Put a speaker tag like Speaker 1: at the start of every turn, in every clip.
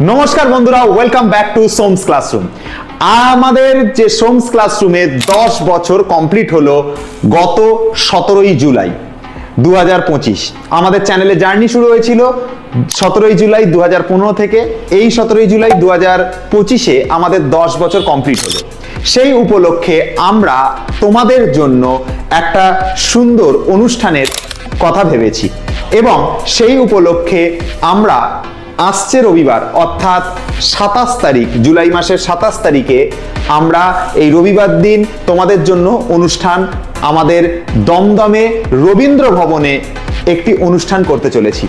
Speaker 1: নমস্কার বন্ধুরা welcome back to সোমস ক্লাসরুম আমাদের যে সোমস ক্লাসরুমে দশ বছর কমপ্লিট হলো গত সতেরোই জুলাই দু হাজার পঁচিশ। আমাদের চ্যানেলে জার্নি শুরু হয়েছিল সতেরোই জুলাই দুহাজার পনেরো থেকে। এই সতেরোই জুলাই দু হাজার পঁচিশে আমাদের দশ বছর কমপ্লিট হলো। সেই উপলক্ষে আমরা তোমাদের জন্য একটা সুন্দর অনুষ্ঠানের কথা ভেবেছি। এবং সেই উপলক্ষে আমরা আসছে রবিবার, অর্থাৎ সাতাশ তারিখ, জুলাই মাসের সাতাশ তারিখে আমরা এই রবিবার দিন তোমাদের জন্য অনুষ্ঠান আমাদের দমদমে রবীন্দ্র ভবনে একটি অনুষ্ঠান করতে চলেছি।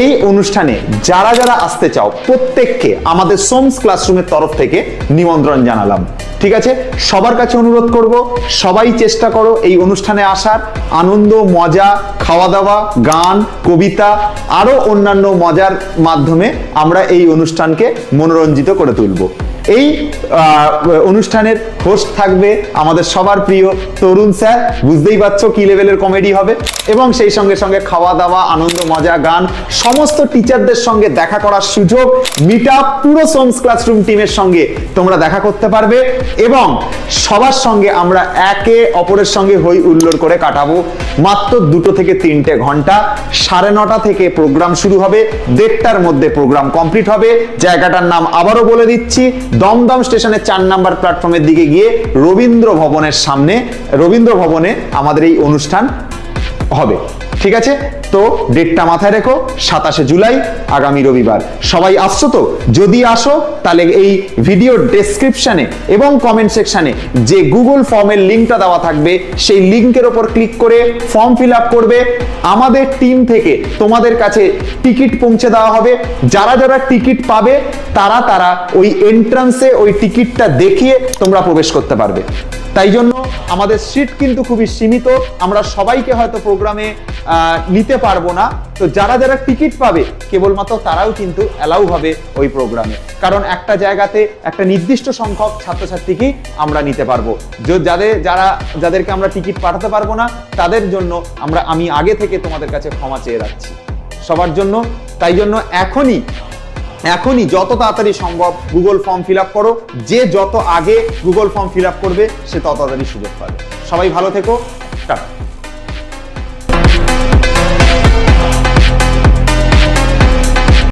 Speaker 1: এই অনুষ্ঠানে যারা যারা আসতে চাও, প্রত্যেককে আমাদের সোমস ক্লাসরুমের তরফ থেকে নিমন্ত্রণ জানালাম। ঠিক আছে? সবার কাছে অনুরোধ করব, সবাই চেষ্টা করো এই অনুষ্ঠানে আসার। আনন্দ, মজা খাওয়া দাওয়া গান, কবিতা আরও অন্যান্য মজার মাধ্যমে আমরা এই অনুষ্ঠানকে মনোরঞ্জিত করে তুলব। এই অনুষ্ঠানের হোস্ট থাকবে আমাদের সবার প্রিয় তরুণ স্যার। বুঝতেই পারছ কি লেভেলের কমেডি হবে। এবং সেই সঙ্গে সঙ্গে খাওয়া দাওয়া, আনন্দ, মজা, গান, সমস্ত টিচারদের সঙ্গে দেখা করার সুযোগ মিট আপ পুরো সোমস ক্লাসরুম টিমের সঙ্গে তোমরা দেখা করতে পারবে। এবং সবার সঙ্গে আমরা একে অপরের সঙ্গে হই হুল্লোড় করে কাটাবো মাত্র দুটো থেকে তিনটে ঘণ্টা। সাড়ে নটা থেকে প্রোগ্রাম শুরু হবে, দেড়টার মধ্যে প্রোগ্রাম কমপ্লিট হবে। জায়গাটার নাম আবারও বলে দিচ্ছি দমদম স্টেশনের চার নাম্বার প্ল্যাটফর্মের দিকে গিয়ে রবীন্দ্র ভবনের সামনে, রবীন্দ্র ভবনে আমাদের এই অনুষ্ঠান হবে। ঠিক আছে? তো ডেটটা মাথায় রেখো, সাতাশে জুলাই, আগামী রবিবার। সবাই আসছো তো? যদি আসো, তাহলে এই ভিডিও ডেসক্রিপশনে এবং কমেন্ট সেকশানে যে গুগল ফর্মের লিঙ্কটা দেওয়া থাকবে, সেই লিঙ্কের ওপর ক্লিক করে ফর্ম ফিল করবে। আমাদের টিম থেকে তোমাদের কাছে টিকিট পৌঁছে দেওয়া হবে। যারা যারা টিকিট পাবে, তারা তারা ওই এন্ট্রান্সে ওই টিকিটটা দেখিয়ে তোমরা প্রবেশ করতে পারবে। তাই জন্য আমাদের সিট কিন্তু খুবই সীমিত। আমরা সবাইকে হয়তো প্রোগ্রামে নিতে পারব না। তো যারা যারা টিকিট পাবে, কেবলমাত্র তারাও কিন্তু অ্যালাউ হবে ওই প্রোগ্রামে কারণ একটা জায়গাতে একটা নির্দিষ্ট সংখ্যক ছাত্রছাত্রীকেই আমরা নিতে পারব। যাদের যারা, যাদেরকে আমরা টিকিট পাঠাতে পারব না, তাদের জন্য আমরা, আমি আগে থেকে তোমাদের কাছে ক্ষমা চেয়ে রাখছি। সবার জন্য, তাই জন্য এখনই এখনই যত তাড়াতাড়ি সম্ভব গুগল ফর্ম ফিল করো। যে যত আগে গুগল ফর্ম ফিল করবে, সে তত তাড়াতাড়ি সুযোগ পাবে। সবাই ভালো থেকো। টাটা।